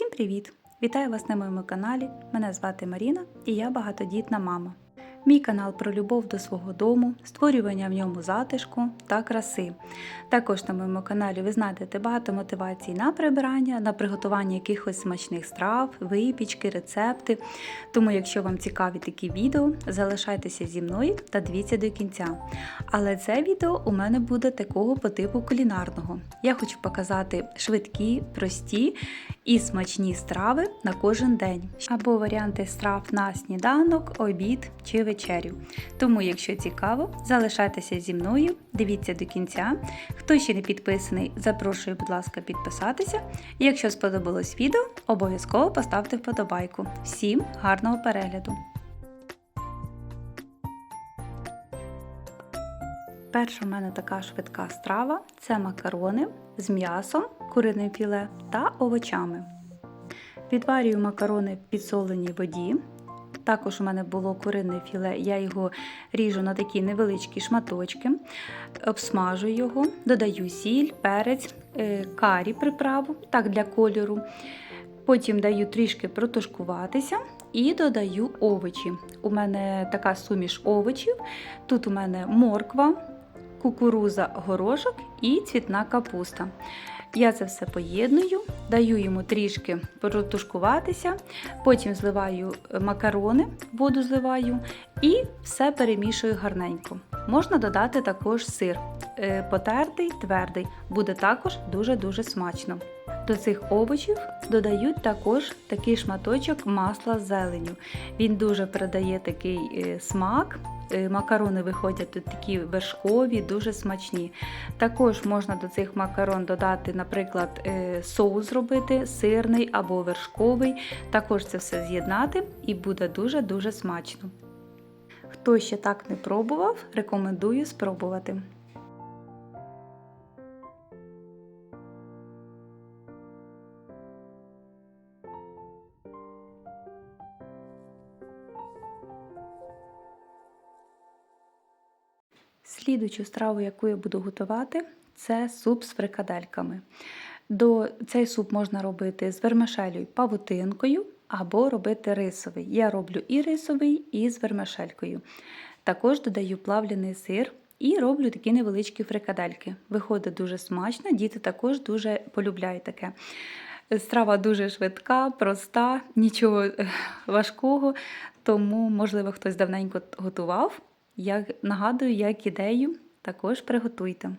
Всім привіт! Вітаю вас на моєму каналі. Мене звати Маріна і я багатодітна мама. Мій канал про любов до свого дому, створювання в ньому затишку та краси. Також на моєму каналі ви знайдете багато мотивацій на прибирання, на приготування якихось смачних страв, випічки, рецепти. Тому, якщо вам цікаві такі відео, залишайтеся зі мною та дивіться до кінця. Але це відео у мене буде такого по типу кулінарного. Я хочу показати швидкі, прості і смачні страви на кожен день, або варіанти страв на сніданок, обід чи вечерю. Тому, якщо цікаво, залишайтеся зі мною, дивіться до кінця. Хто ще не підписаний, запрошую, будь ласка, підписатися. Якщо сподобалось відео, обов'язково поставте вподобайку. Всім гарного перегляду! Перша в мене така швидка страва це макарони з м'ясом, куриним філе та овочами. Відварюю макарони в підсоленій воді. Також у мене було курине філе, я його ріжу на такі невеличкі шматочки, обсмажую його, додаю сіль, перець, е, карі приправу, так для кольору. Потім даю трішки протушкуватися і додаю овочі. У мене така суміш овочів. Тут у мене морква, кукуруза, горошок і цвітна капуста. Я це все поєдную, даю йому трішки протушкуватися, потім зливаю макарони, воду зливаю і все перемішую гарненько. Можна додати також сир, е, потертий, твердий, буде також дуже-дуже смачно. До цих овочів додають також такий шматочок масла з зеленю. Він дуже передає такий е, смак. Е, Макарони виходять тут такі вершкові, дуже смачні. Також можна до цих макарон додати, наприклад, е, соус зробити, сирний або вершковий. Також це все з'єднати і буде дуже-дуже смачно. Хто ще так не пробував, рекомендую спробувати. Слідучу страву, яку я буду готувати, це суп з фрикадельками. До цей суп можна робити з вермишелью павутинкою або робити рисовий. Я роблю і рисовий, і з вермишелькою. Також додаю плавлений сир і роблю такі невеличкі фрикадельки. Виходить дуже смачно, діти також дуже полюбляють таке. Страва дуже швидка, проста, нічого важкого, тому, можливо, хтось давненько готував. Я нагадую, як ідею також приготуйте.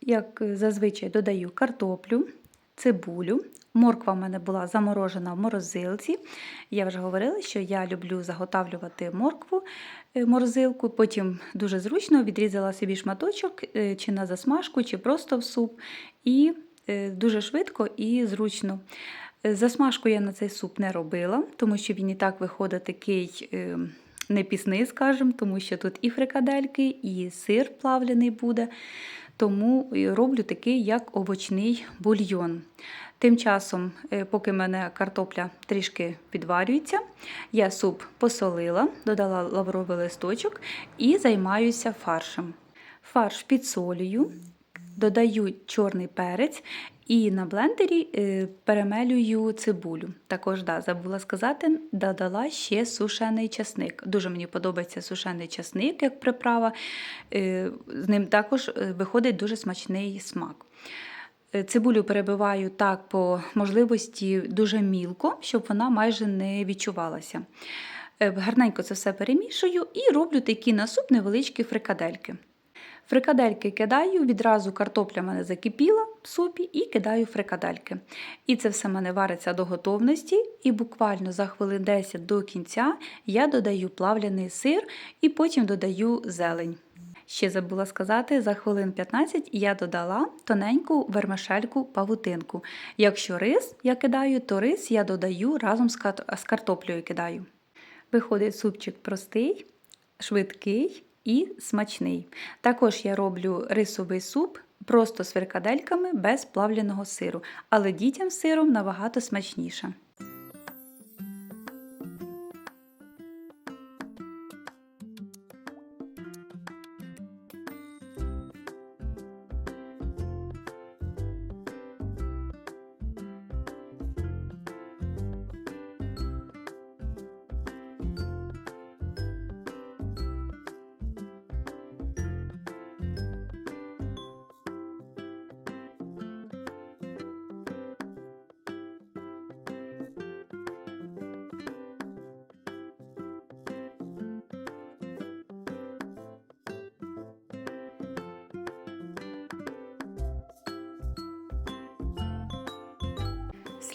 Як зазвичай додаю картоплю, цибулю. Морква в мене була заморожена в морозилці. Я вже говорила, що я люблю заготавлювати моркву морозилку, потім дуже зручно відрізала собі шматочок чи на засмажку, чи просто в суп. І дуже швидко і зручно. Засмажку я на цей суп не робила, тому що він і так виходить такий не пісний, скажімо, тому що тут і фрикадельки, і сир плавлений буде. Тому роблю такий, як овочний бульйон. Тим часом, поки в мене картопля трішки підварюється, я суп посолила, додала лавровий листочок і займаюся фаршем. Фарш підсолюю, додаю чорний перець і на блендері е, перемелюю цибулю. Також да, забула сказати, додала ще сушений часник. Дуже мені подобається сушений часник як приправа. Е, з ним також е, виходить дуже смачний смак. Цибулю перебиваю так по можливості дуже мілко, щоб вона майже не відчувалася. Гарненько це все перемішую і роблю такі на суп невеличкі фрикадельки. Фрикадельки кидаю, відразу картопля мене закипіла супі і кидаю фрикадельки. І це все в мене вариться до готовності, і буквально за хвилин 10 до кінця я додаю плавляний сир і потім додаю зелень. Ще забула сказати, за хвилин 15 я додала тоненьку вермишельку павутинку. Якщо рис я кидаю, то рис я додаю разом з картоплею кидаю. Виходить супчик простий, швидкий і смачний. Також я роблю рисовий суп просто з фрикадельками без плавленого сиру, але дітям з сиром набагато смачніше.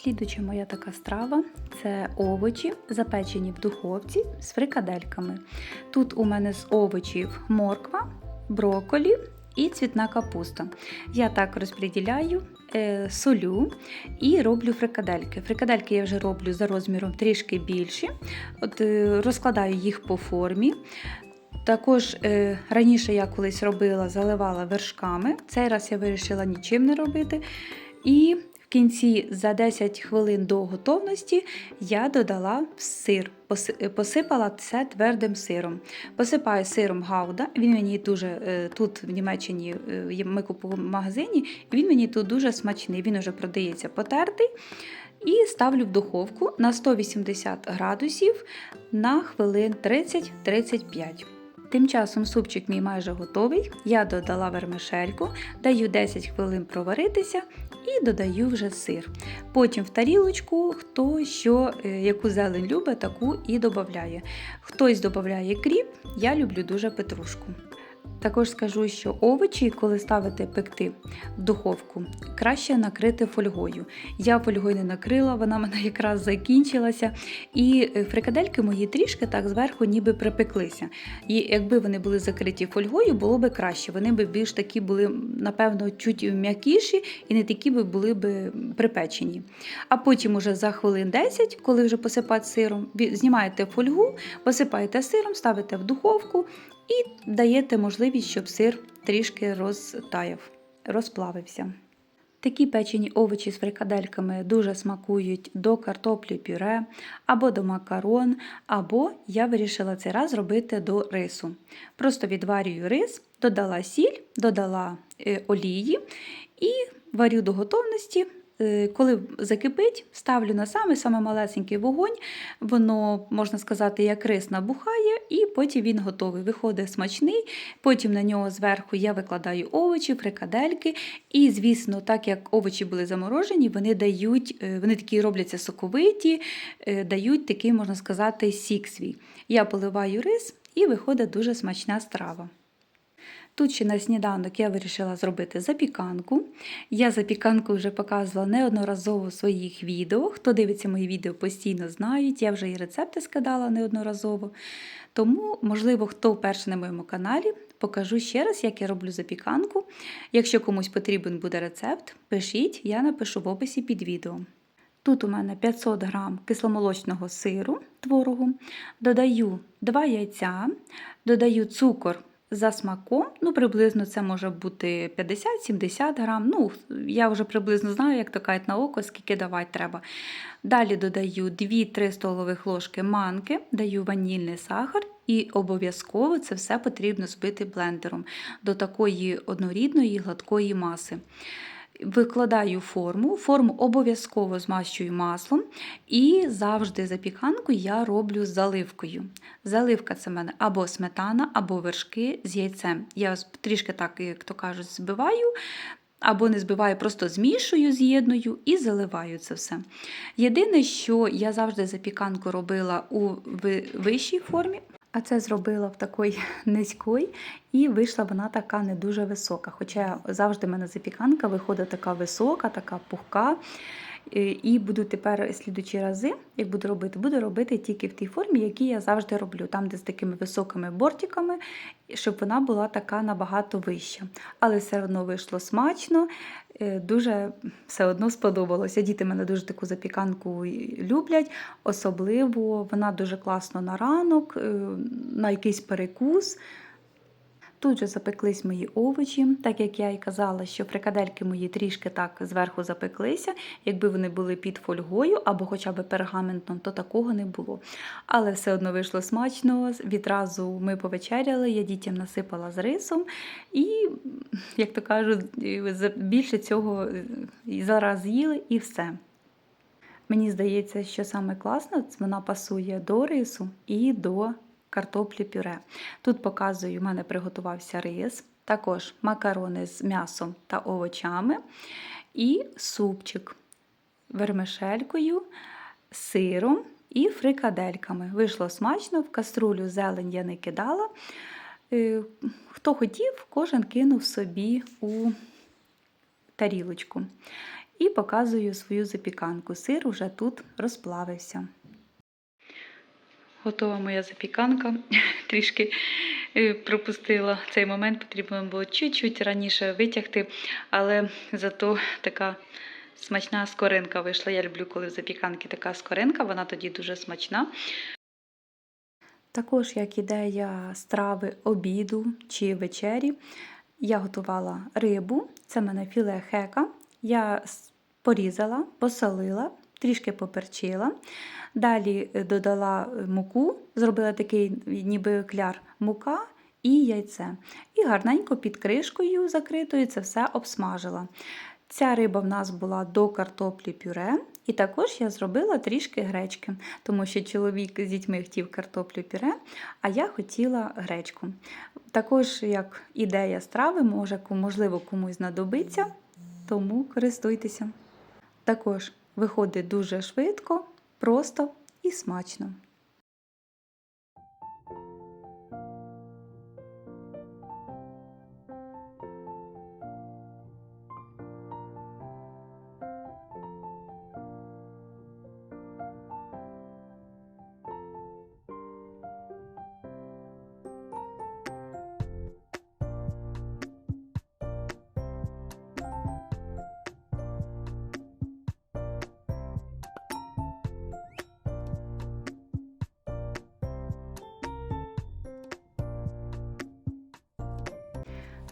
Слідуча моя така страва це овочі, запечені в духовці з фрикадельками. Тут у мене з овочів морква, брокколі і цвітна капуста. Я так розподіляю, е, солю і роблю фрикадельки. Фрикадельки я вже роблю за розміром трішки більші. От, е, розкладаю їх по формі. Також е, раніше я колись робила, заливала вершками. Цей раз я вирішила нічим не робити. І кінці за 10 хвилин до готовності я додала сир, посипала це твердим сиром. Посипаю сиром гауда. Він мені дуже е, тут в Німеччині е, ми купували в магазині, він мені тут дуже смачний. Він вже продається потертий. І ставлю в духовку на 180 градусів на хвилин 30-35. Тим часом супчик мій майже готовий. Я додала вермишельку, даю 10 хвилин проваритися і додаю вже сир. Потім в тарілочку, хто що, е, яку зелень любить, таку і додає. Хтось додає кріп, я люблю дуже петрушку. Також скажу, що овочі, коли ставите пекти в духовку, краще накрити фольгою. Я фольгою не накрила, вона в мене якраз закінчилася. І е, фрикадельки мої трішки так зверху ніби припеклися. І якби вони були закриті фольгою, було би краще. Вони б більш такі були, напевно, чуть м'якіші і не такі би були б припечені. А потім, уже за хвилин 10, коли вже посипати сиром, знімаєте фольгу, посипаєте сиром, ставите в духовку і даєте можливість, щоб сир трішки розтаяв, розплавився. Такі печені овочі з фрикадельками дуже смакують до картоплі пюре, або до макарон, або я вирішила цей раз зробити до рису. Просто відварюю рис, додала сіль, додала е, олії і варю до готовності. Е, Коли закипить, ставлю на самий самий малесенький вогонь, воно, можна сказати, як рис набухає, і потім він готовий. Виходить смачний. Потім на нього зверху я викладаю овочі, фрикадельки. І, звісно, так як овочі були заморожені, вони дають, е, вони такі робляться соковиті, е, дають такий, можна сказати, сік свій. Я поливаю рис і виходить дуже смачна страва. Тут ще на сніданок я вирішила зробити запіканку. Я запіканку вже показувала неодноразово в своїх відео. Хто дивиться мої відео, постійно знають. Я вже і рецепти скидала неодноразово. Тому, можливо, хто вперше на моєму каналі, покажу ще раз, як я роблю запіканку. Якщо комусь потрібен буде рецепт, пишіть, я напишу в описі під відео. Тут у мене 500 г кисломолочного сиру творогу, додаю 2 яйця, додаю цукор за смаком, ну приблизно це може бути 50-70 грам. Ну, я вже приблизно знаю, як то кажуть на око, скільки давати треба. Далі додаю 2-3 столових ложки манки, даю ванільний сахар і обов'язково це все потрібно збити блендером до такої однорідної гладкої маси. Викладаю форму, форму обов'язково змащую маслом і завжди запіканку я роблю з заливкою. Заливка це в мене або сметана, або вершки з яйцем. Я трішки так, як то кажуть, збиваю, або не збиваю, просто змішую, з'єдную і заливаю це все. Єдине, що я завжди запіканку робила у вищій формі, а це зробила в такій низькій, і вийшла вона така не дуже висока. Хоча завжди в мене запіканка виходить така висока, така пухка. І буду тепер слідучі рази, як буду робити, буду робити тільки в тій формі, які я завжди роблю, там, де з такими високими бортиками, щоб вона була така набагато вища. Але все одно вийшло смачно, дуже все одно сподобалося. Діти мене дуже таку запіканку люблять, особливо вона дуже класно на ранок, на якийсь перекус. Тут же запеклись мої овочі, так як я і казала, що фрикадельки мої трішки так зверху запеклися. Якби вони були під фольгою або хоча б пергаментом, то такого не було. Але все одно вийшло смачно. Відразу ми повечеряли, я дітям насипала з рисом, і, як то кажуть, більше цього зараз з'їли і все. Мені здається, що саме класно, вона пасує до рису і до картоплі пюре. Тут показую, у мене приготувався рис, також макарони з м'ясом та овочами, і супчик вермишелькою, сиром і фрикадельками. Вийшло смачно, в каструлю зелень я не кидала. Хто хотів, кожен кинув собі у тарілочку. і показую свою запіканку. Сир уже тут розплавився. Готова моя запіканка. Трішки е, пропустила цей момент, потрібно було чуть-чуть раніше витягти, але зато така смачна скоринка вийшла. Я люблю, коли в запіканки така скоринка, вона тоді дуже смачна. Також, як ідея страви обіду чи вечері, я готувала рибу, це в мене філе хека. Я порізала, посолила, трішки поперчила. Далі е, додала е, муку, зробила такий ніби кляр мука і яйце. І гарненько під кришкою закритою це все обсмажила. Ця риба в нас була до картоплі пюре, і також я зробила трішки гречки, тому що чоловік з дітьми хотів картоплю пюре, а я хотіла гречку. Також як ідея страви, може, можливо, комусь знадобиться, тому користуйтеся. Також виходить дуже швидко, просто і смачно.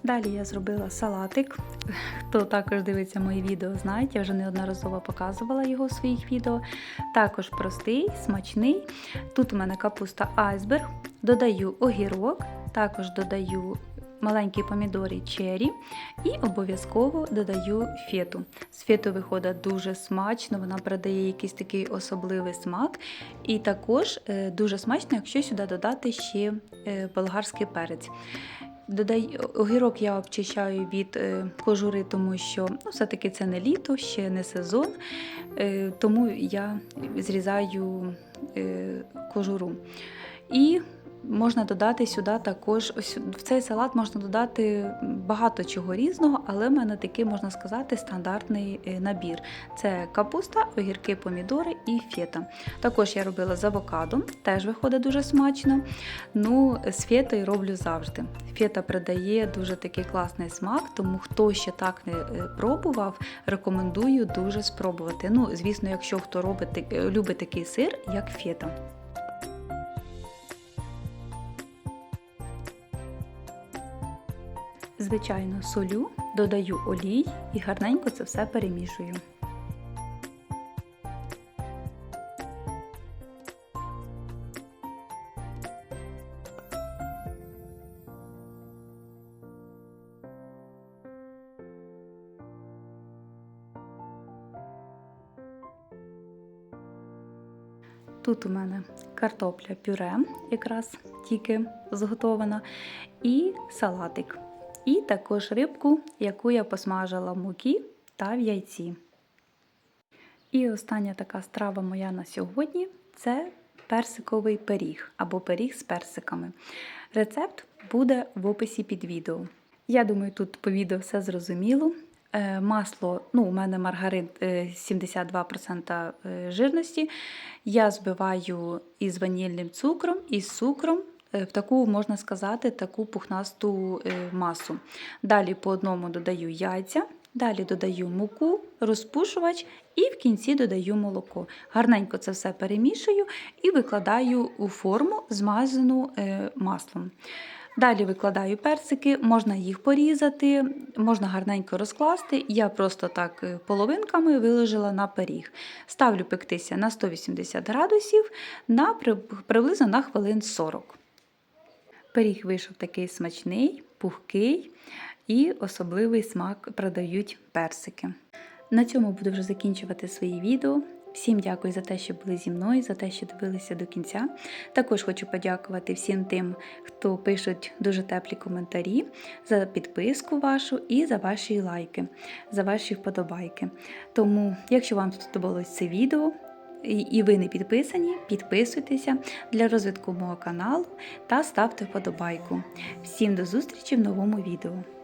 Далі я зробила салатик. Хто також дивиться мої відео, знають, я вже неодноразово показувала його у своїх відео. Також простий, смачний. Тут у мене капуста айсберг, додаю огірок, також додаю маленькі помідори чері і обов'язково додаю фету. З фету виходить дуже смачно, вона передає якийсь такий особливий смак. І також е, дуже смачно, якщо сюди додати ще е, болгарський перець. Додай огірок я обчищаю від е, кожури, тому що ну, все-таки це не літо, ще не сезон, е, тому я зрізаю е, кожуру. І можна додати сюди також, ось в цей салат можна додати багато чого різного, але в мене такий, можна сказати, стандартний е, набір. Це капуста, огірки, помідори і фета. Також я робила з авокадом, теж виходить дуже смачно. Ну, з фетою роблю завжди. Фета придає дуже такий класний смак, тому хто ще так не е, пробував, рекомендую дуже спробувати. Ну, звісно, якщо хто робить, е, любить такий сир, як фета. Звичайно, солю, додаю олій і гарненько це все перемішую. Тут у мене картопля пюре, якраз тільки зготована, і салатик. І також рибку, яку я посмажила в муки та в яйці. І остання така страва моя на сьогодні це персиковий пиріг або пиріг з персиками. Рецепт буде в описі під відео. Я думаю, тут по відео все зрозуміло. Е, Масло, ну, у мене маргарин е, 72% е, жирності. Я збиваю із ванільним цукром, і з цукром е, в таку, можна сказати, таку пухнасту е, масу. Далі по одному додаю яйця, далі додаю муку, розпушувач і в кінці додаю молоко. Гарненько це все перемішую і викладаю у форму, змазану е, маслом. Далі викладаю персики, можна їх порізати, можна гарненько розкласти. Я просто так е, половинками виложила на пиріг. Ставлю пектися на 180 градусів на приблизно на хвилин 40. Пиріг вийшов такий смачний, пухкий і особливий смак продають персики. На цьому буду вже закінчувати свої відео. Всім дякую за те, що були зі мною, за те, що дивилися до кінця. Також хочу подякувати всім тим, хто пишуть дуже теплі коментарі, за підписку вашу і за ваші лайки, за ваші вподобайки. Тому, якщо вам сподобалось це відео, і ви не підписані, підписуйтеся для розвитку мого каналу та ставте вподобайку. Всім до зустрічі в новому відео.